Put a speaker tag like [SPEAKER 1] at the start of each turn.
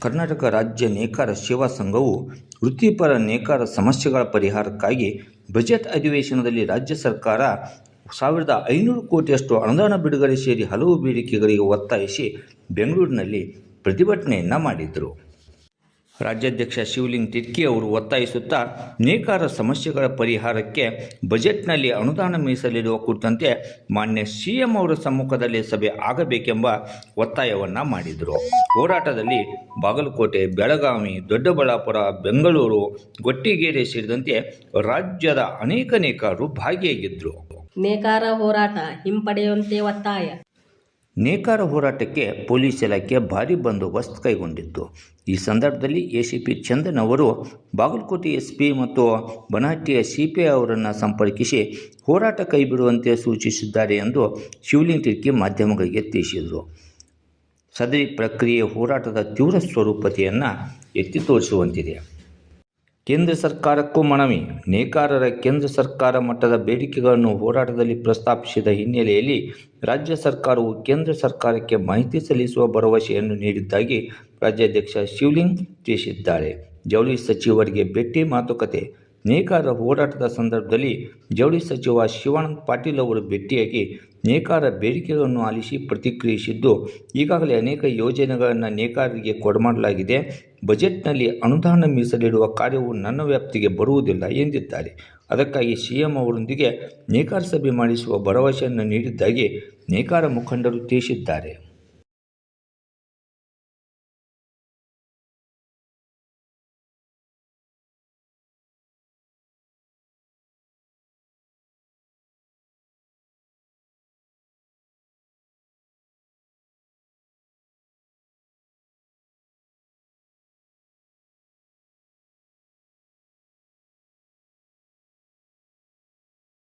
[SPEAKER 1] ಕರ್ನಾಟಕ ರಾಜ್ಯ ನೇಕಾರ ಸೇವಾ ಸಂಘವು ವೃತ್ತಿಪರ ನೇಕಾರ ಸಮಸ್ಯೆಗಳ ಪರಿಹಾರಕ್ಕಾಗಿ ಬಜೆಟ್ ಅಧಿವೇಶನದಲ್ಲಿ ರಾಜ್ಯ ಸರ್ಕಾರ ಸಾವಿರದ ಐನೂರು ಕೋಟಿಯಷ್ಟು ಅನುದಾನ ಬಿಡುಗಡೆ ಸೇರಿ ಹಲವು ಬೇಡಿಕೆಗಳಿಗೆ ಒತ್ತಾಯಿಸಿ ಬೆಂಗಳೂರಿನಲ್ಲಿ ಪ್ರತಿಭಟನೆಯನ್ನು ಮಾಡಿದರು. ರಾಜ್ಯಾಧ್ಯಕ್ಷ ಶಿವಲಿಂಗ್ ತಿರ್ಕಿ ಅವರು ಒತ್ತಾಯಿಸುತ್ತಾ, ನೇಕಾರ ಸಮಸ್ಯೆಗಳ ಪರಿಹಾರಕ್ಕೆ ಬಜೆಟ್ನಲ್ಲಿ ಅನುದಾನ ಮೀಸಲಿಡುವ ಕುರಿತಂತೆ ಮಾನ್ಯ ಸಿಎಂ ಅವರ ಸಮ್ಮುಖದಲ್ಲಿ ಸಭೆ ಆಗಬೇಕೆಂಬ ಒತ್ತಾಯವನ್ನು ಮಾಡಿದರು. ಹೋರಾಟದಲ್ಲಿ ಬಾಗಲಕೋಟೆ, ಬೆಳಗಾವಿ, ದೊಡ್ಡಬಳ್ಳಾಪುರ, ಬೆಂಗಳೂರು, ಗೊಟ್ಟಿಗೇರಿ ಸೇರಿದಂತೆ ರಾಜ್ಯದ ಅನೇಕ ನೇಕಾರರು ಭಾಗಿಯಾಗಿದ್ದರು
[SPEAKER 2] ನೇಕಾರ ಹೋರಾಟ ಹಿಂಪಡೆಯುವಂತೆ ಒತ್ತಾಯ.
[SPEAKER 1] ನೇಕಾರ ಹೋರಾಟಕ್ಕೆ ಪೊಲೀಸ್ ಇಲಾಖೆ ಭಾರಿ ಬಂದೋಬಸ್ತ್ ಕೈಗೊಂಡಿತ್ತು. ಈ ಸಂದರ್ಭದಲ್ಲಿ ಎಸಿಪಿ ಚಂದನ್ ಅವರು ಬಾಗಲಕೋಟೆ ಎಸ್ಪಿ ಮತ್ತು ಬನಹಟ್ಟಿಯ ಸಿಪಿಐ ಅವರನ್ನು ಸಂಪರ್ಕಿಸಿ ಹೋರಾಟ ಕೈಬಿಡುವಂತೆ ಸೂಚಿಸಿದ್ದಾರೆ ಎಂದು ಶಿವಲಿಂಗ್ ತಿರ್ಕಿ ಮಾಧ್ಯಮಗಳಿಗೆ ತಿಳಿಸಿದರು. ಸದರಿ ಪ್ರಕ್ರಿಯೆ ಹೋರಾಟದ ತೀವ್ರ ಸ್ವರೂಪತೆಯನ್ನು ಎತ್ತಿ ತೋರಿಸುವಂತಿದೆ. ಕೇಂದ್ರ ಸರ್ಕಾರಕ್ಕೂ ಮನವಿ. ನೇಕಾರರ ಕೇಂದ್ರ ಸರ್ಕಾರ ಮಟ್ಟದ ಬೇಡಿಕೆಗಳನ್ನು ಹೋರಾಟದಲ್ಲಿ ಪ್ರಸ್ತಾಪಿಸಿದ ಹಿನ್ನೆಲೆಯಲ್ಲಿ ರಾಜ್ಯ ಸರ್ಕಾರವು ಕೇಂದ್ರ ಸರ್ಕಾರಕ್ಕೆ ಮಾಹಿತಿ ಸಲ್ಲಿಸುವ ಭರವಸೆಯನ್ನು ನೀಡಿದ್ದಾಗಿ ರಾಜ್ಯಾಧ್ಯಕ್ಷ ಶಿವಲಿಂಗ್ ತಿಳಿಸಿದ್ದಾರೆ. ಜವಳಿ ಸಚಿವರಿಗೆ ಭೇಟಿ ಮಾತುಕತೆ. ನೇಕಾರರ ಹೋರಾಟದ ಸಂದರ್ಭದಲ್ಲಿ ಜವಳಿ ಸಚಿವ ಶಿವಾನಂದ ಪಾಟೀಲ್ ಅವರು ಭೇಟಿಯಾಗಿ ನೇಕಾರ ಬೇಡಿಕೆಗಳನ್ನು ಆಲಿಸಿ ಪ್ರತಿಕ್ರಿಯಿಸಿದ್ದು, ಈಗಾಗಲೇ ಅನೇಕ ಯೋಜನೆಗಳನ್ನು ನೇಕಾರರಿಗೆ ಕೊಡಮಾಡಲಾಗಿದೆ. ಬಜೆಟ್ನಲ್ಲಿ ಅನುದಾನ ಮೀಸಲಿಡುವ ಕಾರ್ಯವು ನನ್ನ ವ್ಯಾಪ್ತಿಗೆ ಬರುವುದಿಲ್ಲ ಎಂದಿದ್ದಾರೆ. ಅದಕ್ಕಾಗಿ ಸಿಎಂ ಅವರೊಂದಿಗೆ ನೇಕಾರ ಸಭೆ ಮಾಡಿಸುವ ಭರವಸೆಯನ್ನು ನೀಡಿದ್ದಾಗಿ ನೇಕಾರ ಮುಖಂಡರು ತಿಳಿಸಿದ್ದಾರೆ.